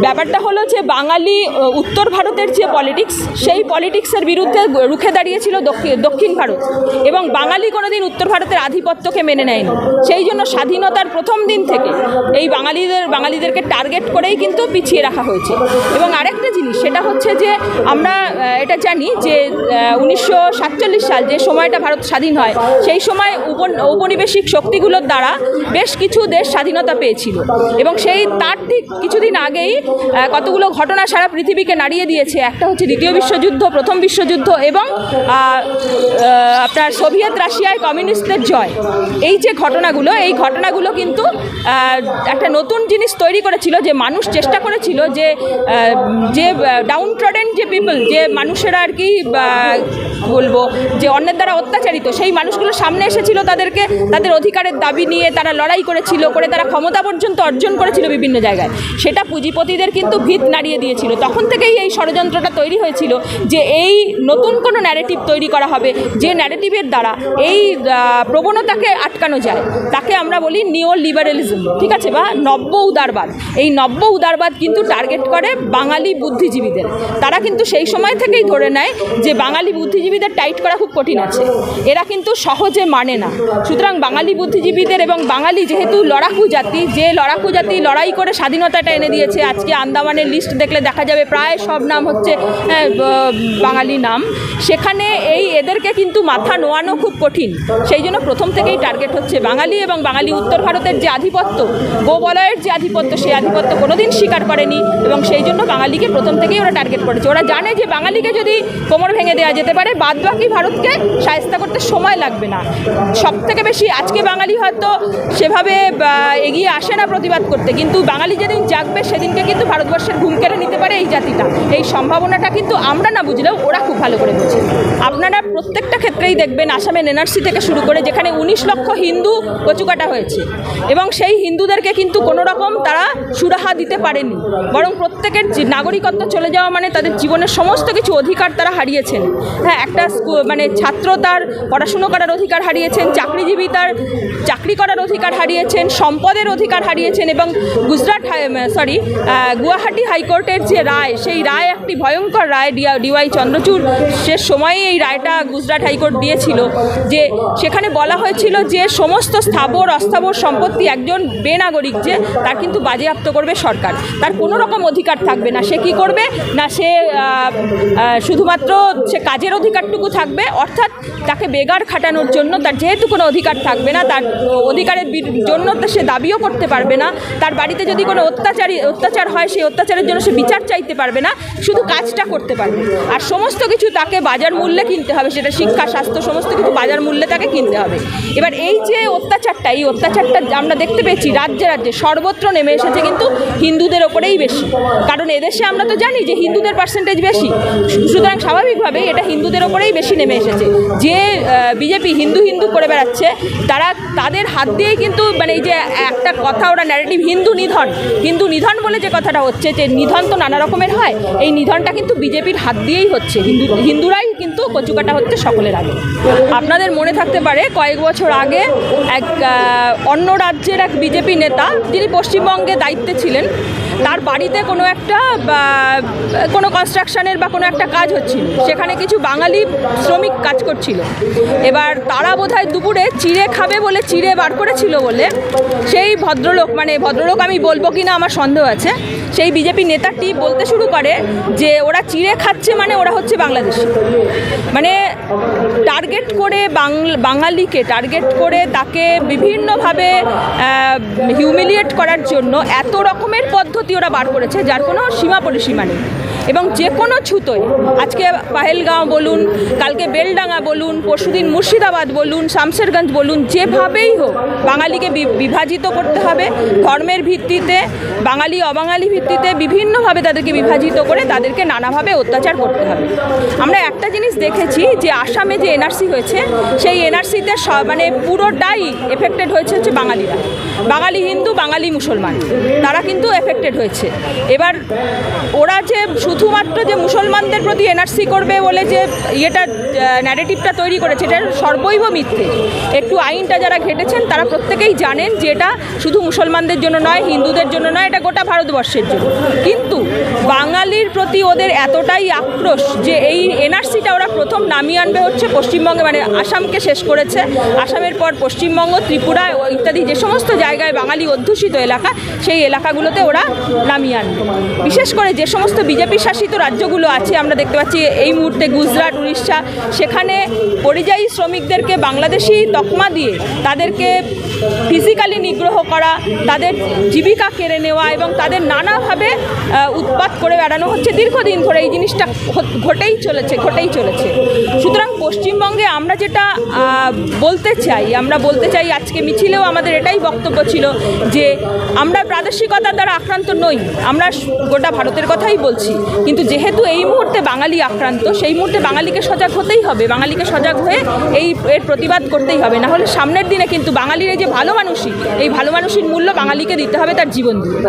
ব্যাপারটা হলো যে বাঙালি উত্তর ভারতের যে পলিটিক্স সেই পলিটিক্সের বিরুদ্ধে রুখে দাঁড়িয়েছিল দক্ষিণ ভারত। এবং বাঙালি কোনোদিন উত্তর ভারতের আধিপত্যকে মেনে নেয়নি। সেই জন্য স্বাধীনতার প্রথম দিন থেকে এই বাঙালিদের, বাঙালিদেরকে টার্গেট করেই কিন্তু পিছিয়ে রাখা হয়েছে। এবং আরেকটা জিনিস, সেটা হচ্ছে যে আমরা এটা জানি যে উনিশশো সাতচল্লিশ সাল যে সময়টা ভারত স্বাধীন হয়, সেই সময় উপন- ঔপনিবেশিক শক্তিগুলোর দ্বারা বেশ কিছু দেশ স্বাধীনতা পেয়েছিল। এবং সেই, তার ঠিক কিছুদিন আগেই কতগুলো ঘটনা সারা পৃথিবীকে নাড়িয়ে দিয়েছে। একটা হচ্ছে দ্বিতীয় বিশ্বযুদ্ধ, প্রথম বিশ্বযুদ্ধ এবং আপনার সোভিয়েত রাশিয়ায় কমিউনিস্টদের জয়। এই যে ঘটনাগুলো, এই ঘটনাগুলো কিন্তু একটা নতুন জিনিস তৈরি করেছিল, যে মানুষ চেষ্টা করেছিল যে যে ডাউন ট্রডেন যে পিপল যে মানুষেরা আর কি বলব, যে অন্যের দ্বারা অত্যাচারিত, সেই মানুষগুলো সামনে এসেছিল তাদেরকে, তাদের অধিকারের দাবি নিয়ে তারা লড়াই করেছিল, করে তারা ক্ষমতা পর্যন্ত অর্জন করেছিল বিভিন্ন জায়গায়। সেটা পুঁজিপতিদের কিন্তু ভিত নাড়িয়ে দিয়েছিল। তখন থেকেই এই ষড়যন্ত্রটা তৈরি হয়েছিল যে এই নতুন কোনো ন্যারেটিভ তৈরি করা হবে যে ন্যারেটিভের দ্বারা এই প্রবণতাকে আটকানো যায়। তাকে আমরা বলি নিও লিবারেলিজম ঠিক আছে বা নব্য উদারবাদ। এই নব্য উদারবাদ কিন্তু টার্গেট করে বাঙালি বুদ্ধিজীবীদের। তারা কিন্তু সেই সময় থেকেই ধরে নেয় যে বাঙালি বুদ্ধিজীবীদের টাইট করা খুব কঠিন আছে। এরা কিন্তু সহজে মানে না। সুতরাং বাঙালি বুদ্ধিজীবীদের এবং বাঙালি যেহেতু লড়াকু জাতি, যে লড়াকু জাতি লড়াই করে স্বাধীনতাটা এনে দিয়েছে। আজকে আন্দামানের লিস্ট দেখলে দেখা যাবে প্রায় সব নাম হচ্ছে হ্যাঁ, বাঙালি নাম। সেখানে এই এদেরকে কিন্তু মাথা নোয়ানো খুব কঠিন। সেই জন্য প্রথম থেকেই টার্গেট হচ্ছে বাঙালি এবং বাঙালি উত্তর ভারতের যে আধিপত্য গোবলয়ের যে আধিপত্য সেই আধিপত্য কোনোদিন স্বীকার করেনি এবং সেই জন্য বাঙালিকে প্রথম থেকেই ওরা টার্গেট করেছে। ওরা জানে যে বাঙালিকে যদি কোমর ভেঙে দেওয়া যেতে পারে বাদ বাকি ভারতকে সায়স্তা করতে সময় লাগবে না। সব থেকে বেশি আজকে বাঙালি হয়তো সেভাবে এগিয়ে আসে না প্রতিবাদ করতে। কিন্তু বাঙালি যেদিন জাগবে সেদিনকে কিন্তু ভারতবর্ষের ঘুম কেড়ে নিতে পারে এই জাতিটা। এই সম্ভাবনাটা কিন্তু আমরা না বুঝলেও ওরা খুব ভালো করে বুঝে। আপনারা প্রত্যেকটা ক্ষেত্রেই দেখবেন আসামের এনআরসি থেকে শুরু করে যেখানে উনিশ লক্ষ হিন্দু কচুকাটা হয়েছে। এবং সেই হিন্দুদেরকে কিন্তু কোনো রকম তারা সুরাহা দিতে পারেনি। বরং প্রত্যেকের নাগরিকত্ব চলে যাওয়া মানে তাদের জীবনের সমস্ত কিছু অধিকার তারা হারিয়েছেন। হ্যাঁ একটা মানে ছাত্র তার পড়াশুনো করার অধিকার হারিয়েছেন, চাকরিজীবী তার চাকরি করার অধিকার হারিয়েছেন, সম্পদের অধিকার হারিয়েছেন এবং গুজরাট সরি গুয়াহাটি হাইকোর্টের যে রায়, সেই রায় একটি ভয়ঙ্কর রায় ডিওয়াই চন্দ্রচূড়। শেষ সময়ে এই রায়টা গুজরাট হাইকোর্ট দিয়েছিল যে সেখানে বলা হয়েছিল যে সমস্ত স্থাবর, অস্থাবর সম্পত্তি একজন বেনাগরিক যে, তার কিন্তু বাজেয়াপ্ত করবে সরকার। তার কোনো রকম অধিকার থাকবে না। সে কি করবে? না, সে শুধুমাত্র সে কাজের অধিকারটুকু থাকবে, অর্থাৎ তাকে বেগার খাটানোর জন্য তার যেহেতু কোনো অধিকার থাকবে না, তার অধিকারের জন্য সে দাবিও করতে পারবে না। তার বাড়িতে যদি কোনো অত্যাচারী অত্যাচার হয়, সেই অত্যাচারের জন্য সে বিচার চাইতে পারবে না, শুধু কাজটা করতে পারবে। আর সমস্ত কিছু তাকে বাজার মূল্যে কিনতে হবে, সেটা শিক্ষা, স্বাস্থ্য, সমস্ত কিছু বাজার মূল্যে তাকে কিনতে হবে। এবার এই যে অত্যাচারটা, এই অত্যাচারটা আমরা দেখতে পেয়েছি রাজ্যে রাজ্যে, সর্বত্র নেমে এসেছে কিন্তু হিন্দুদের ওপরেই বেশি। কারণ এদেশে আমরা তো জানি যে হিন্দুদের পার্সেন্টেজ বেশি। সুতরাং স্বাভাবিকভাবে এটা হিন্দুদের ওপরেই বেশি নেমে এসেছে। যে বিজেপি হিন্দু হিন্দু করে বেড়াচ্ছে, তারা তাদের হাত দিয়েই কিন্তু মানে এই যে একটা কথা, ওরা ন্যারেটিভ হিন্দু নিধন। হিন্দু নিধন বলে যে কথাটা হচ্ছে যে নিধন তো নানা রকমের হয়, এই নিধনটা কিন্তু বিজেপির হাত দিয়েই হচ্ছে। হিন্দু হিন্দুরাই কিন্তু কচুকাটা হচ্ছে সকলের আগে। আপনাদের মনে থাকতে পারে, কয়েক বছর আগে এক অন্য রাজ্যের এক বিজেপি নেতা, যিনি পশ্চিমবঙ্গে দায়িত্বে ছিলেন তার বাড়িতে কোনো একটা কোনো কনস্ট্রাকশনের বা কোনো একটা কাজ হচ্ছিল। সেখানে কিছু বাঙালি শ্রমিক কাজ করছিল। এবার তারা বোধহয় দুপুরে চিড়ে খাবে বলে চিড়ে বার করেছিল বলে সেই ভদ্রলোক মানে ভদ্রলোক আমি বলব কি না আমার সন্দেহ আছে, সেই বিজেপি নেতাটি বলতে শুরু করে যে ওরা চিড়ে খাচ্ছে মানে ওরা হচ্ছে বাংলাদেশি। মানে টার্গেট করে বাঙালিকে টার্গেট করে তাকে বিভিন্নভাবে হিউমিলিয়েট করার জন্য এত রকমের পদ্ধতি ওরা বার করেছে, যার কোনো সীমা পরিসীমা নেই। এবং যে কোনো ছুতোয়, আজকে পাহেলগাঁও বলুন, কালকে বেলডাঙ্গা বলুন, পরশুদিন মুর্শিদাবাদ বলুন, শামশেরগঞ্জ বলুন, যেভাবেই হোক, বাঙালিকে বিভাজিত করতে হবে, ধর্মের ভিত্তিতে, বাঙালি, অবাঙালি ভিত্তিতে বিভিন্নভাবে তাদেরকে বিভাজিত করে তাদেরকে নানাভাবে অত্যাচার করতে হবে। আমরা একটা জিনিস দেখেছি যে আসামে যে এনআরসি হয়েছে, সেই এনআরসিতে মানে পুরোটাই এফেক্টেড হয়েছে হচ্ছে বাঙালিরা। বাঙালি হিন্দু, বাঙালি মুসলমান। তারা কিন্তু এফেক্টেড হয়েছে। এবার ওরা যে শুধুমাত্র যে মুসলমানদের প্রতি এনআরসি করবে বলে যে ইয়েটা ন্যারেটিভটা তৈরি করেছে, এটা সর্বৈব মিথ্যে। একটু আইনটা যারা ঘেটেছেন, তারা প্রত্যেকেই জানেন যে এটা শুধু মুসলমানদের জন্য নয়, হিন্দুদের জন্য নয়, এটা গোটা ভারতবর্ষের জন্য। কিন্তু বাঙালির প্রতি ওদের এতটাই আক্রোশ যে এই এনআরসিটা ওরা প্রথম নামিয়ে আনবে হচ্ছে পশ্চিমবঙ্গে মানে আসামকে শেষ করেছে। আসামের পর পশ্চিমবঙ্গ, ত্রিপুরা ইত্যাদি যে সমস্ত জায়গায় বাঙালি অধ্যুষিত এলাকা, সেই এলাকাগুলোতে ওরা নামিয়ে আনবে বিশেষ করে যে সমস্ত বিজেপি শাসিত রাজ্যগুলো আছে, আমরা দেখতে পাচ্ছি এই মুহূর্তে গুজরাট, উড়িষ্যা, সেখানে পরিযায়ী শ্রমিকদেরকে বাংলাদেশি তকমা দিয়ে তাদেরকে ফিজিক্যালি নিগ্রহ করা, তাদের জীবিকা কেড়ে নেওয়া এবং তাদের নানাভাবে উৎপাত করে বেড়ানো হচ্ছে। দীর্ঘদিন ধরে এই জিনিসটা ঘটেই চলেছে ঘটেই চলেছে। সুতরাং পশ্চিমবঙ্গে আমরা যেটা বলতে চাই, আমরা বলতে চাই আজকে মিছিলেও আমাদের এটাই বক্তব্য ছিল যে আমরা প্রাদেশিকতার দ্বারা আক্রান্ত নই, আমরা গোটা ভারতের কথাই বলছি। কিন্তু যেহেতু এই মুহূর্তে বাঙালি আক্রান্ত, সেই মুহূর্তে বাঙালিকে সজাগ হতেই হবে, বাঙালিকে সজাগ হয়ে এই, এর প্রতিবাদ করতেই হবে। না হলে সামনের দিনে কিন্তু বাঙালির এই যে ভালো মানুষই, এই ভালো মানুষের মূল্য বাঙালিকে দিতে হবে তার জীবন দিয়ে।